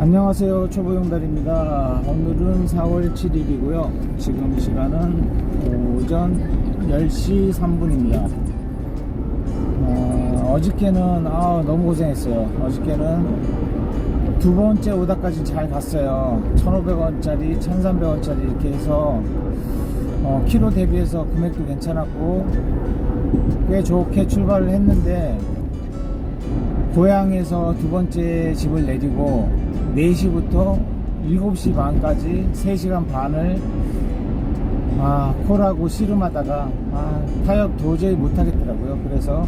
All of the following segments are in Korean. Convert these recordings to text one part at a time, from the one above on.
안녕하세요. 초보용달입니다. 오늘은 4월 7일이고요. 지금 시간은 오전 10시 3분입니다. 어, 어저께는 아, 너무 고생했어요. 어저께는 두 번째 오다까지 잘 갔어요. 1500원짜리 1300원짜리 이렇게 해서 어, 키로 대비해서 금액도 괜찮았고 꽤 좋게 출발을 했는데 고향에서 두 번째 집을 내리고 4시부터 7시 반까지 3시간 반을 아, 콜하고 씨름하다가 아, 타협 도저히 못하겠더라고요. 그래서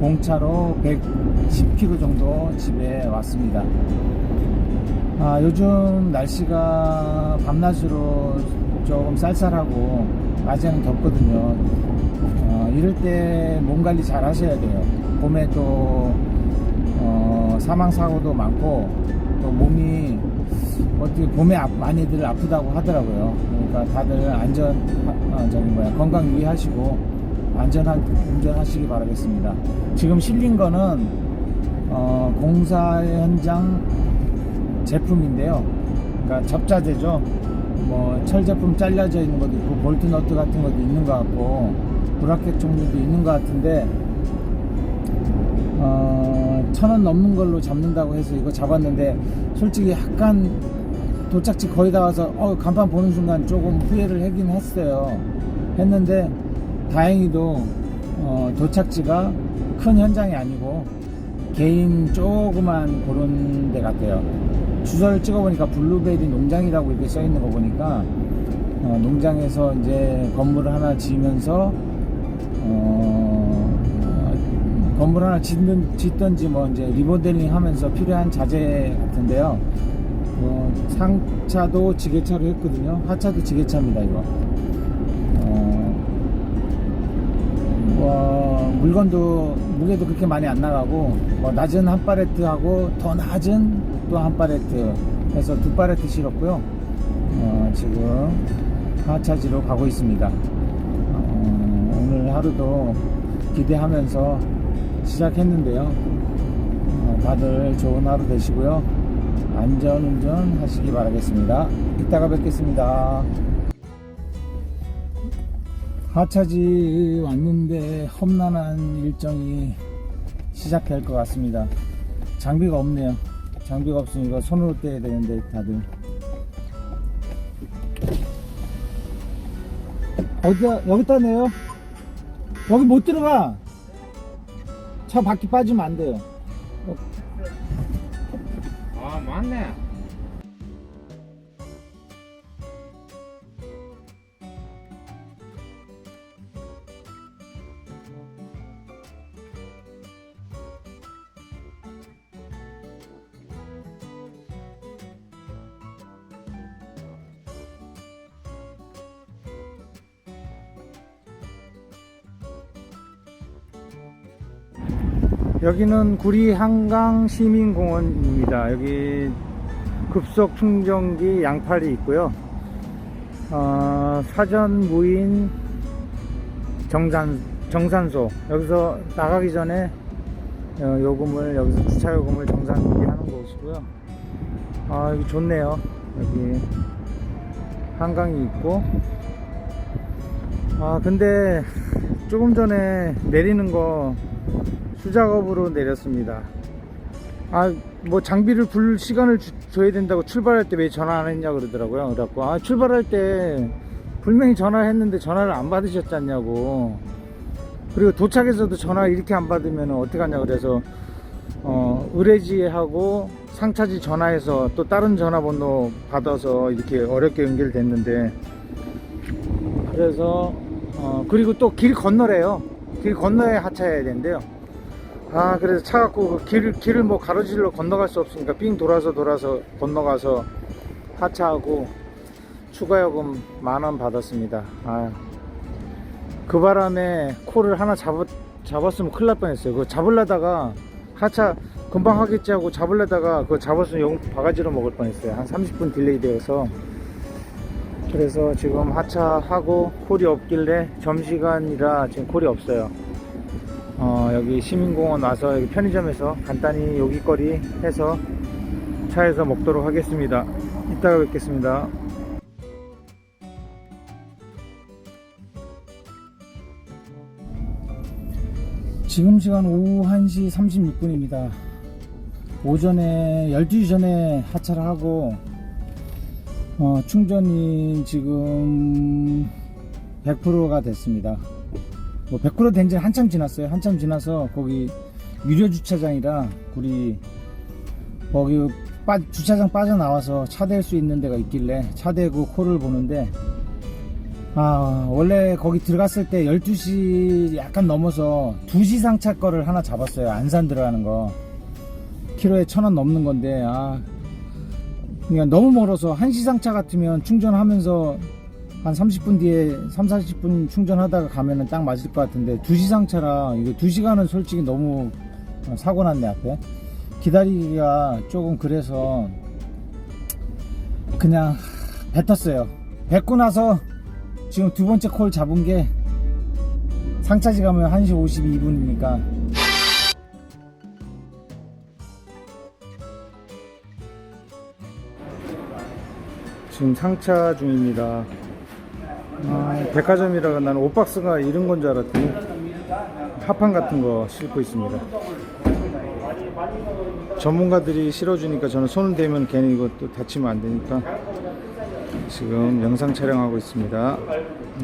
공차로 110km 정도 집에 왔습니다. 아, 요즘 날씨가 밤낮으로 조금 쌀쌀하고 낮에는 덥거든요. 어, 이럴 때 몸 관리 잘 하셔야 돼요. 봄에 또 어, 사망 사고도 많고 또 몸이 어떻게 봄에 아- 많이들 아프다고 하더라고요. 그러니까 다들 안전 아, 저기 뭐야 건강 유의하시고 안전한 운전하시기 바라겠습니다. 지금 실린 거는 어, 공사 현장 제품인데요. 그러니까 접자재죠. 뭐 철 제품 잘려져 있는 것도 있고 볼트 너트 같은 것도 있는 것 같고 브라켓 종류도 있는 것 같은데 어, 천 원 넘는 걸로 잡는다고 해서 이거 잡았는데 솔직히 약간 도착지 거의 다 와서 어, 간판 보는 순간 조금 후회를 하긴 했어요. 했는데 다행히도 어, 도착지가 큰 현장이 아니고 개인 조그만 그런 데 같아요. 주소를 찍어보니까 블루베리 농장이라고 이렇게 써 있는 거 보니까 어, 농장에서 이제 건물을 하나 지으면서 어, 어, 건물 하나 짓는, 짓던지 뭐 이제 리모델링 하면서 필요한 자재 같은데요. 어, 상차도 지게차로 했거든요. 하차도 지게차입니다, 이거. 어, 뭐, 물건도 무게도 그렇게 많이 안 나가고 뭐 낮은 한 팔레트하고 더 낮은 또 한 팔레트 해서 두 팔레트 실었고요. 어, 지금 하차지로 가고 있습니다. 어, 오늘 하루도 기대하면서 시작했는데요. 어, 다들 좋은 하루 되시고요. 안전운전 하시기 바라겠습니다. 이따가 뵙겠습니다. 하차지 왔는데 험난한 일정이 시작할 것 같습니다. 장비가 없네요. 장비가 없으니까 손으로 떼야 되는데 다들 어디야 여기다 내요? 여기 못 들어가. 차 바퀴 빠지면 안 돼요. 아 맞네 여기는 구리 한강 시민공원입니다. 여기 급속 충전기 양팔이 있고요. 어, 사전 무인 정산, 정산소. 여기서 나가기 전에 어, 요금을, 여기서 주차 요금을 정산하는 곳이고요. 아, 여기 좋네요. 여기 한강이 있고. 아, 근데 조금 전에 내리는 거 수작업으로 내렸습니다. 아, 뭐 장비를 불 시간을 주- 줘야 된다고 출발할 때 왜 전화 안 했냐 그러더라고요. 그래갖고 아, 출발할 때 분명히 전화했는데 전화를 안 받으셨지 않냐고. 그리고 도착해서도 전화 이렇게 안 받으면 어떡하냐 그래서 어, 의뢰지하고 상차지 전화해서 또 다른 전화번호 받아서 이렇게 어렵게 연결됐는데 그래서 어, 그리고 또 길 건너래요. 길 건너야 하차해야 된대요. 아 그래서 차 갖고 그 길, 길을 뭐 가로질러 건너갈 수 없으니까 삥 돌아서 돌아서 건너가서 하차하고 추가 요금 만 원 받았습니다 아, 그 바람에 코를 하나 잡았, 잡았으면 큰일 날 뻔했어요 그거 잡으려다가 하차 금방 하겠지 하고 잡으려다가 그거 잡았으면 용 바가지로 먹을 뻔했어요 한 30분 딜레이 되어서 그래서 지금 하차하고 콜이 없길래 점시간이라 지금 콜이 없어요 어, 여기 시민공원 와서 여기 편의점에서 간단히 요깃거리 해서 차에서 먹도록 하겠습니다. 이따가 뵙겠습니다. 지금 시간 오후 1시 36분입니다. 오전에 12시 전에 하차를 하고 어, 충전이 지금 100%가 됐습니다. 뭐 100%된 지 한참 지났어요. 한참 지나서 거기 유료 주차장이라 우리 거기 빠- 주차장 빠져나와서 차 댈 수 있는 데가 있길래 차 대고 코를 보는데 아 원래 거기 들어갔을 때 12시 약간 넘어서 2시 상차 거를 하나 잡았어요 안산 들어가는 거 키로에 천 원 넘는 건데 아 그냥 너무 멀어서 1시 상차 같으면 충전하면서 한 30분 뒤에 3, 40분 충전하다가 가면은 딱 맞을 것 같은데 2시 상차라 이거 2시간은 솔직히 너무 어, 사고 났네 앞에. 기다리기가 조금 그래서 그냥 뱉었어요. 뱉고 나서 지금 두 번째 콜 잡은 게 상차지 가면 1시 52분이니까 지금 상차 중입니다 아, 백화점이라가 나는 옷박스가 이런 건 줄 알았더니 합판 같은 거 싣고 있습니다 전문가들이 실어주니까 저는 손을 대면 괜히 이것도 다치면 안 되니까 지금 영상 촬영하고 있습니다.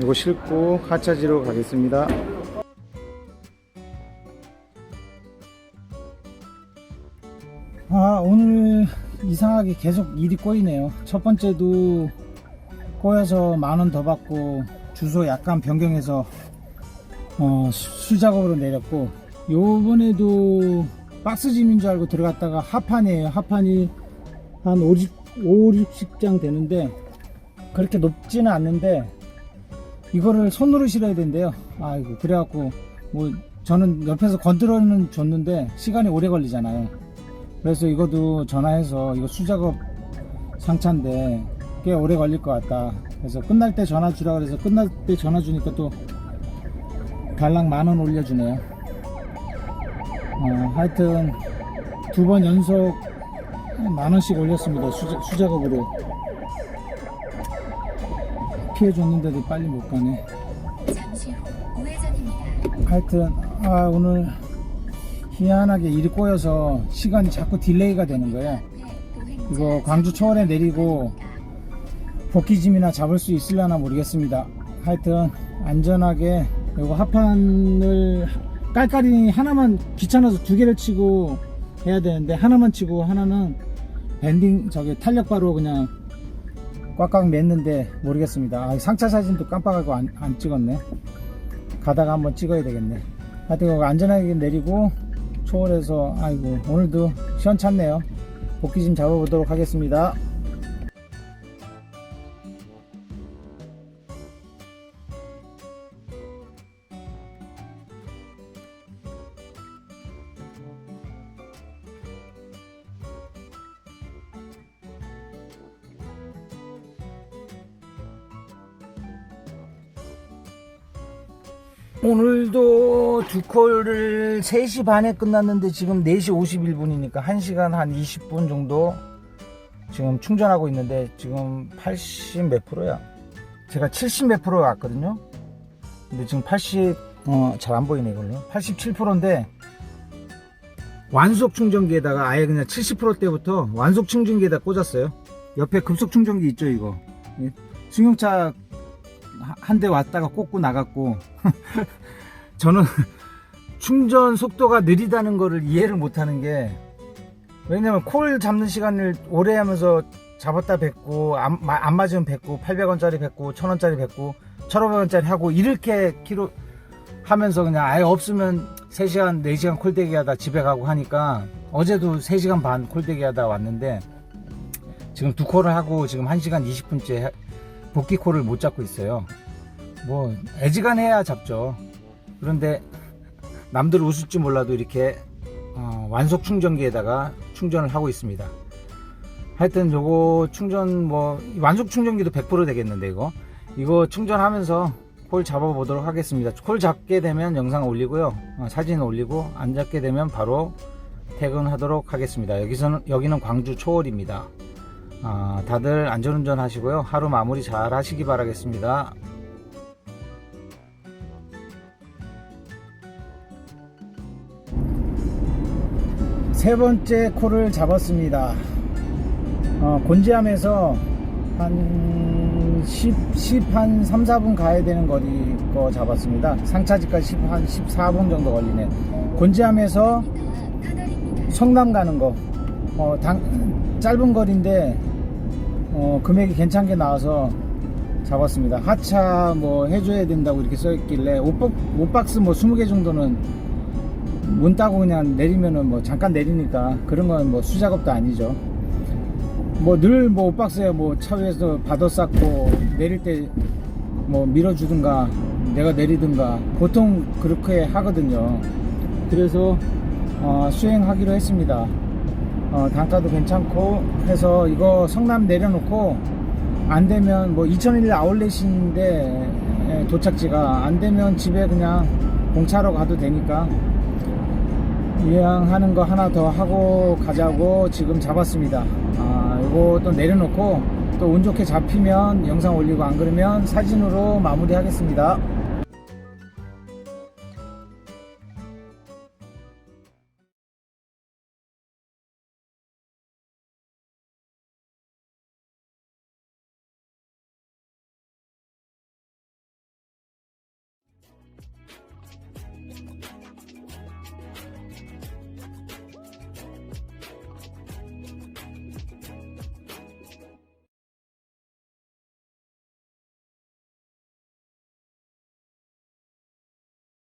이거 싣고 하차지로 가겠습니다. 이상하게 계속 일이 꼬이네요. 첫 번째도 꼬여서 만 원 더 받고 주소 약간 변경해서 어, 수 작업으로 내렸고 요번에도 박스 짐인 줄 알고 들어갔다가 하판이에요. 하판이 한 50, 5, 60장 되는데 그렇게 높지는 않는데 이거를 손으로 실어야 된대요. 아이고 그래갖고 뭐 저는 옆에서 건드려는 줬는데 시간이 오래 걸리잖아요. 그래서 이것도 전화해서 이거 수작업 상차인데 꽤 오래 걸릴 것 같다. 그래서 끝날 때 전화 주라 그래서 끝날 때 전화 주니까 또 달랑 만 원 올려주네요. 어, 하여튼 두 번 연속 만 원씩 올렸습니다. 수작, 수작업으로 피해 줬는데도 빨리 못 가네. 하여튼 아 오늘 희한하게 일이 꼬여서 시간이 자꾸 딜레이가 되는 거예요. 이거 광주 초월에 내리고 복귀짐이나 잡을 수 있으려나 모르겠습니다. 하여튼 안전하게 이거 합판을 깔깔이 하나만 귀찮아서 두 개를 치고 해야 되는데 하나만 치고 하나는 밴딩 저기 탄력바로 그냥 꽉꽉 맸는데 모르겠습니다. 아, 상차 사진도 깜빡하고 안, 안 찍었네. 가다가 한번 찍어야 되겠네. 하여튼 안전하게 내리고 초월해서 아이고 오늘도 시원찮네요. 복귀짐 잡아보도록 하겠습니다. 오늘도 두 콜을 3시 반에 끝났는데 지금 4시 51분이니까 1시간 한 20분 정도 지금 충전하고 있는데 지금 80 몇 프로야? 제가 70 몇 프로 왔거든요. 근데 지금 80, 어, 잘 안 보이네, 이걸로. 87%인데 완속 충전기에다가 아예 그냥 70%대부터 완속 충전기에다 꽂았어요. 옆에 급속 충전기 있죠, 이거. 예. 승용차 한 대 왔다가 꽂고 나갔고. 저는 충전 속도가 느리다는 거를 이해를 못하는 게 왜냐면 콜 잡는 시간을 오래 하면서 잡았다 뱉고 안, 마- 안 맞으면 뱉고 800원짜리 뱉고 1000원짜리 뱉고 1500원짜리 하고 이렇게 키로 하면서 그냥 아예 없으면 3시간 4시간 콜대기 하다 집에 가고 하니까 어제도 3시간 반 콜대기 하다 왔는데 지금 두 콜을 하고 지금 1시간 20분째 복귀 콜을 못 잡고 있어요. 뭐 애지간해야 잡죠. 그런데 남들 웃을지 몰라도 이렇게 어, 완속 충전기에다가 충전을 하고 있습니다. 하여튼 요거 충전 뭐 완속 충전기도 100% 되겠는데 이거 이거 충전하면서 콜 잡아보도록 하겠습니다. 콜 잡게 되면 영상 올리고요. 어, 사진 올리고 안 잡게 되면 바로 퇴근하도록 하겠습니다. 여기서는 여기는 광주 초월입니다. 아, 다들 안전운전 하시고요. 하루 마무리 잘 하시기 바라겠습니다. 세 번째 콜을 잡았습니다. 어, 곤지암에서 한 10, 10, 한 3, 4분 가야 되는 거리 거 잡았습니다. 상차지까지 10, 한 14분 정도 걸리네. 곤지암에서. 성남 가는 거, 어, 당, 짧은 거리인데, 어, 금액이 괜찮게 나와서 잡았습니다. 하차 뭐 해줘야 된다고 이렇게 써있길래, 옷박, 옷박스 뭐 20개 정도는 문 따고 그냥 내리면은 뭐 잠깐 내리니까 그런 건 뭐 수작업도 아니죠. 뭐 늘뭐 옷박스에 뭐 차 위에서 바도 쌓고 내릴 때 뭐 밀어주든가 내가 내리든가 보통 그렇게 하거든요. 그래서 어, 수행하기로 했습니다. 어, 단가도 괜찮고 해서 이거 성남 내려놓고 안 되면 뭐 2001 아울렛인데 예, 도착지가 안 되면 집에 그냥 공차로 가도 되니까 이왕하는 거 하나 더 하고 가자고 지금 잡았습니다. 아, 이거 또 내려놓고 또 운 좋게 잡히면 영상 올리고 안 그러면 사진으로 마무리 하겠습니다.